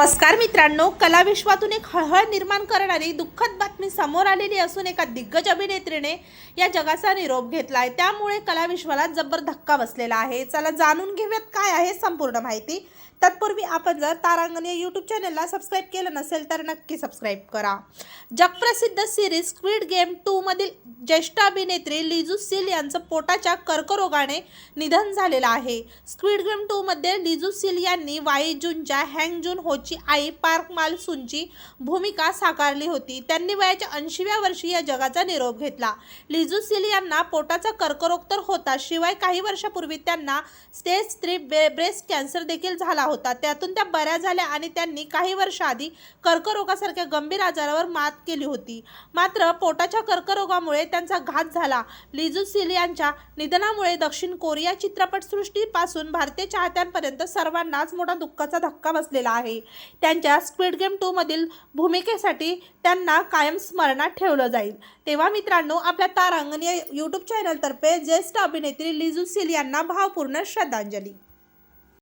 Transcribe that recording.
नमस्कार मित्रांनो कलाविश्वातून एक हळहळ निर्माण करणारी दुःखद बातमी समोर आलेली असून एका दिग्गज अभिनेत्रीने या जगाचा निरोप घेतला आहे त्यामुळे कलाविश्वाला जबर धक्का बसलेला आहे. चला जाणून घेऊयात काय आहे संपूर्ण माहिती. तत्पूर्वी आपण जर तारांगण या यूट्यूब चॅनलला सबस्क्राईब केलं नसेल तर नक्की सबस्क्राईब करा. जगप्रसिद्ध सिरीज स्क्विड गेम टूमधील ज्येष्ठ अभिनेत्री लिजू सिल यांचं पोटाच्या कर्करोगाने निधन झालेलं आहे. स्क्विड गेम टूमध्ये लिजू सिल यांनी वाई जूनच्या हँग जून होची आई पार्क माल सुनची भूमिका साकारली होती. त्यांनी वयाच्या ऐंशीव्या वर्षी या जगाचा निरोप घेतला. लिजू सिल यांना पोटाचा कर्करोग तर होता शिवाय काही वर्षापूर्वी त्यांना स्टेज थ्री ब्रेस्ट कॅन्सर देखील झाला होता. त्यातून त्या बऱ्या झाल्या आणि त्यांनी काही वर्ष आधी कर्करोगासारख्या गंभीर आजारावर मात केली होती. मात्र पोटाच्या कर्करोगामुळे त्यांचा घात झाला. लिजू सिल यांच्या निधनामुळे दक्षिण कोरिया चित्रपटसृष्टीपासून भारतीय चाहत्यांपर्यंत सर्वांनाच मोठा दुःखाचा धक्का बसलेला आहे. त्यांच्या स्क्विड गेम टू मधील भूमिकेसाठी त्यांना कायम स्मरणात ठेवलं जाईल. तेव्हा मित्रांनो आपल्या तारांगण या यूट्यूब चॅनलतर्फे ज्येष्ठ अभिनेत्री लिजू सिल यांना भावपूर्ण श्रद्धांजली.